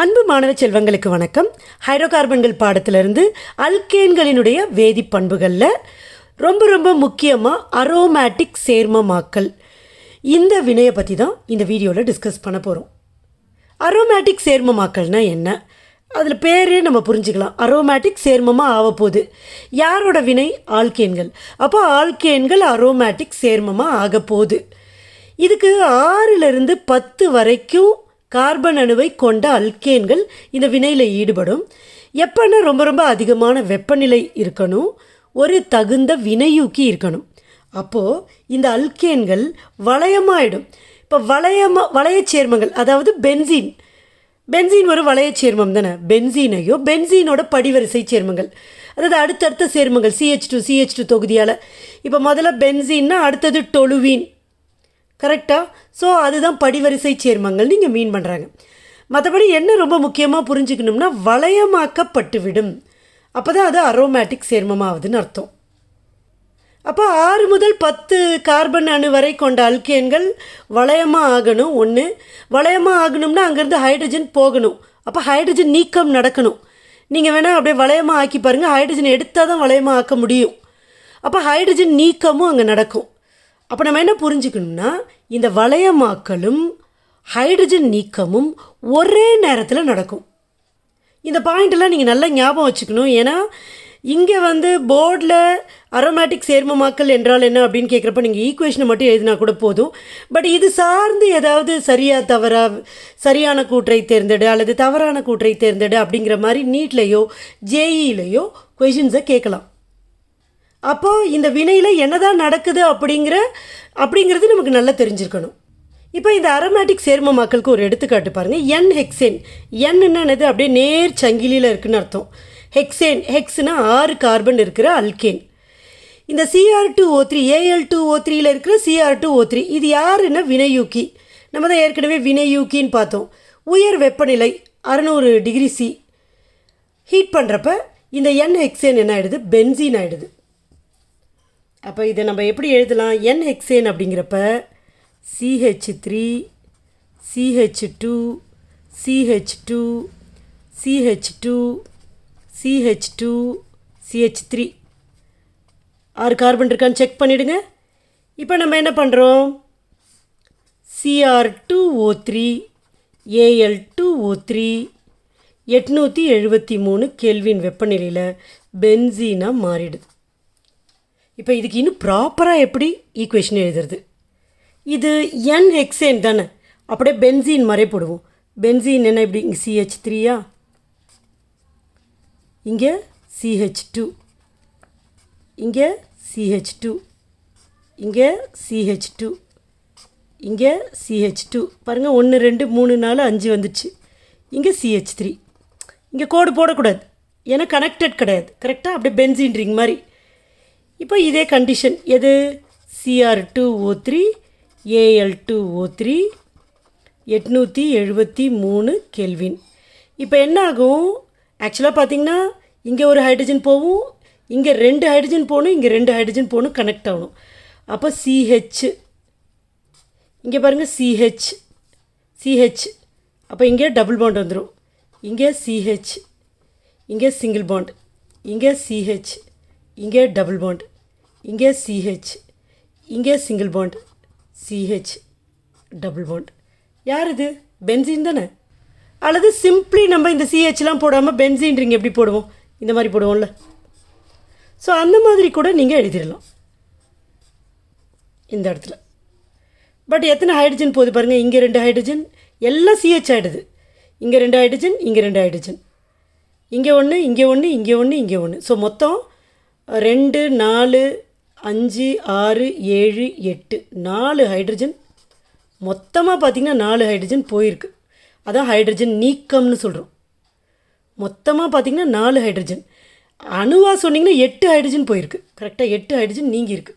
அன்பு மாணவ செல்வங்களுக்கு வணக்கம். ஹைட்ரோகார்பன்கள் பாடத்திலிருந்து அல்கேன்களினுடைய வேதிப்பண்புகளில் ரொம்ப ரொம்ப முக்கியமாக அரோமேட்டிக் சேர்மமாக்கல். இந்த வினையை பற்றி தான் இந்த வீடியோவில் டிஸ்கஸ் பண்ண போகிறோம் அரோமேட்டிக் சேர்மமாக்கல்னால் என்ன? அதில் பேரே நம்ம புரிஞ்சுக்கலாம். அரோமேட்டிக் சேர்மமாக ஆகப்போகுது. யாரோட வினை? ஆல்கேன்கள். அப்போ ஆல்கேன்கள் அரோமேட்டிக் சேர்மமாக ஆகப்போகுது. இதுக்கு ஆறிலிருந்து பத்து வரைக்கும் கார்பன் அணுவை கொண்ட அல்கேன்கள் இந்த வினையில் ஈடுபடும். எப்போன்னா ரொம்ப ரொம்ப அதிகமான வெப்பநிலை இருக்கணும். ஒரு தகுந்த வினையூக்கி இருக்கணும். அப்போது இந்த அல்கேன்கள் வளையமாயிடும். இப்போ வளையமா வளைய சேர்மங்கள் அதாவது பென்சீன். பென்சீன் ஒரு வளைய சேர்மம் தானே? பென்சீனையோ பென்சீனோட படிவரிசை சேர்மங்கள். அதாவது அடுத்தடுத்த சேர்மங்கள் சிஹெச் டூ சிஹெச் டூ தொகுதியால். இப்போ முதல்ல பென்சீன்னா அடுத்தது டொலுவீன். கரெக்டாக ஸோ அதுதான் படிவரிசை சேர்மங்கள். நீங்கள் மீன் பண்ணுறாங்க மற்றபடி என்ன ரொம்ப முக்கியமாக புரிஞ்சுக்கணும்னா வளையமாக்கப்பட்டு விடும் அப்போ தான் அது அரோமேட்டிக் சேர்மமாகுதுன்னு அர்த்தம். அப்போ ஆறு முதல் பத்து கார்பன் அணு வரை கொண்ட அல்கேன்கள் வளையமாக ஆகணும். ஒன்று வளையமாக ஆகணும்னா அங்கேருந்து ஹைட்ரஜன் போகணும். அப்போ ஹைட்ரஜன் நீக்கம் நடக்கணும். நீங்கள் வேணால் அப்படியே வளையமாக ஆக்கி பாருங்கள் ஹைட்ரஜன் எடுத்தால் தான் வளையமாக ஆக்க முடியும். அப்போ ஹைட்ரஜன் நீக்கமும் அங்கே நடக்கும். அப்போ நம்ம என்ன புரிஞ்சுக்கணும்னா இந்த வளையமாக்கலும் ஹைட்ரஜன் நீக்கமும் ஒரே நேரத்தில் நடக்கும். இந்த பாயிண்ட்டெல்லாம் நீங்கள் நல்லா ஞாபகம் வச்சுக்கணும். ஏன்னா இங்கே வந்து போர்டில் அரோமேட்டிக் சேர்மமாக்கல் என்றால் என்ன அப்படின்னு கேட்குறப்ப நீங்கள் ஈக்குவேஷனை மட்டும் எழுதினா கூட போதும். பட் இது சார்ந்து ஏதாவது சரியாக தவறா சரியான கூற்றை தேர்ந்தெடு அல்லது தவறான கூற்றை தேர்ந்தெடு அப்படிங்கிற மாதிரி நீட்லேயோ ஜேஇலையோ கொஷின்ஸை கேட்கலாம். அப்போது இந்த வினையில் என்னதான் நடக்குது அப்படிங்கிற அப்படிங்கிறது நமக்கு நல்லா தெரிஞ்சிருக்கணும். இப்போ இந்த அரோமேட்டிக் சேர்மமாக்கலுக்கு ஒரு எடுத்துக்காட்டு பாருங்கள் என் ஹெக்ஸேன் என் என்னது அப்படியே நேர் சங்கிலியில் இருக்குன்னு அர்த்தம். ஹெக்ஸேன் ஹெக்ஸ்னா ஆறு கார்பன் இருக்கிற அல்கேன் இந்த CR two O three AL two O த்ரீயில் இருக்கிற சிஆர் டூ ஓ த்ரீ இது யாருன்னா வினையூக்கி. நம்ம தான் ஏற்கனவே வினையூக்கின்னு பார்த்தோம். உயர் வெப்பநிலை அறநூறு டிகிரி சி ஹீட் பண்ணுறப்ப இந்த என் ஹெக்ஸேன் என்ன ஆகிடுது பென்சீன் ஆகிடுது அப்போ இதை நம்ம எப்படி எழுதலாம்? என் ஹெக்ஸேன் அப்படிங்கிறப்ப CH three CH two CH two CH two CH two CH three ஆறு கார்பன் இருக்கான்னு செக் பண்ணிவிடுங்க இப்போ நம்ம என்ன பண்ணுறோம் CR two O three AL two O three எட்நூற்றி எழுபத்தி மூணு கெல்வின் வெப்பநிலையில் பென்சீனாக மாறிடுது. இப்போ இதுக்கு இன்னும் ப்ராப்பராக எப்படி ஈக்குவேஷன் எழுதுறது? இது என் ஹெக்ஸேன் தானே. அப்படியே பென்சீன் மாதிரியே போடுவோம். பென்சீன் என்ன இப்படி? இங்கே சிஹெச் த்ரீயா இங்கே சிஹெச் டூ இங்கே சிஹெச் டூ இங்கே சிஹெச் டூ இங்கே சிஹெச் டூ பாருங்கள் ஒன்று ரெண்டு மூணு நாலு அஞ்சு வந்துச்சு. இங்கே சிஹெச் த்ரீ இங்கே கோடு போடக்கூடாது. ஏன்னா கனெக்டட் கிடையாது. கரெக்டாக அப்படியே பென்சின்றிங் மாதிரி. இப்போ இதே கண்டிஷன் எது? CR two O three AL two O three எட்நூற்றி எழுபத்தி மூணு கெல்வின் இப்போ என்ன ஆகும் ஆக்சுவலாக பார்த்தீங்கன்னா இங்கே ஒரு ஹைட்ரஜன் போகும் இங்கே ரெண்டு ஹைட்ரஜன் போகணும் இங்கே ரெண்டு ஹைட்ரஜன் போகணும் கனெக்ட் ஆகணும். அப்போ சிஹெச் இங்கே பாருங்கள் சிஹெச் சிஹெச் அப்போ இங்கே டபுள் பாண்ட் வந்துடும் இங்கே சிஹெச் இங்கே சிங்கிள் பாண்ட் இங்கே சிஹெச் இங்கே டபுள் பாண்ட் இங்கே சிஹெச் இங்கே single bond CH double bond யார் இது? பென்சின் தானே? அல்லது சிம்பிளி நம்ம இந்த சிஹெச்லாம் போடாமல் பென்சீன் எப்படி போடுவோம்? இந்த மாதிரி போடுவோம்ல. ஸோ அந்த மாதிரி கூட நீங்கள் எழுதிடலாம். இந்த இடத்துல. பட் எத்தனை ஹைட்ரஜன் போகுது பாருங்கள் இங்கே ரெண்டு ஹைட்ரஜன் எல்லாம் சிஹெச் ஆகிடுது இங்கே ரெண்டு ஹைட்ரஜன் இங்கே ரெண்டு ஹைட்ரஜன் இங்கே ஒன்று இங்கே ஒன்று இங்கே ஒன்று இங்கே ஒன்று ஸோ மொத்தம் ரெண்டு நாலு அஞ்சு ஆறு ஏழு எட்டு. நாலு ஹைட்ரஜன். மொத்தமாக பார்த்திங்கன்னா நாலு ஹைட்ரஜன் போயிருக்கு. அதான் ஹைட்ரஜன் நீக்கம்னு சொல்கிறோம் மொத்தமாக பார்த்திங்கன்னா நாலு ஹைட்ரஜன். அணுவாக சொன்னிங்கன்னா எட்டு ஹைட்ரஜன் போயிருக்கு. கரெக்டாக எட்டு ஹைட்ரஜன் நீங்கியிருக்கு.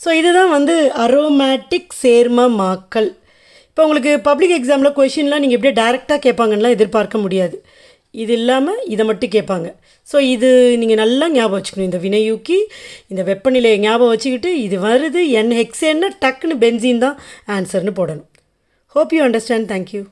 ஸோ இதுதான் வந்து அரோமேட்டிக் சேர்மமாக்கல். இப்போ உங்களுக்கு பப்ளிக் எக்ஸாமில் கொஷின்லாம் நீங்கள் எப்படியே டேரெக்டாக கேட்பாங்கலாம் எதிர்பார்க்க முடியாது. இது இல்லாமல் இதை மட்டும் கேட்பாங்க. ஸோ இது நீங்கள் நல்லா ஞாபகம் வச்சுக்கணும். இந்த வினையூக்கி இந்த வெப்பநிலையை ஞாபகம் வச்சுக்கிட்டு இது வருது என் ஹெக்ஸேன்னா டக்குன்னு பென்சின் தான் ஆன்சர்னு போடணும். Hope you understand thank you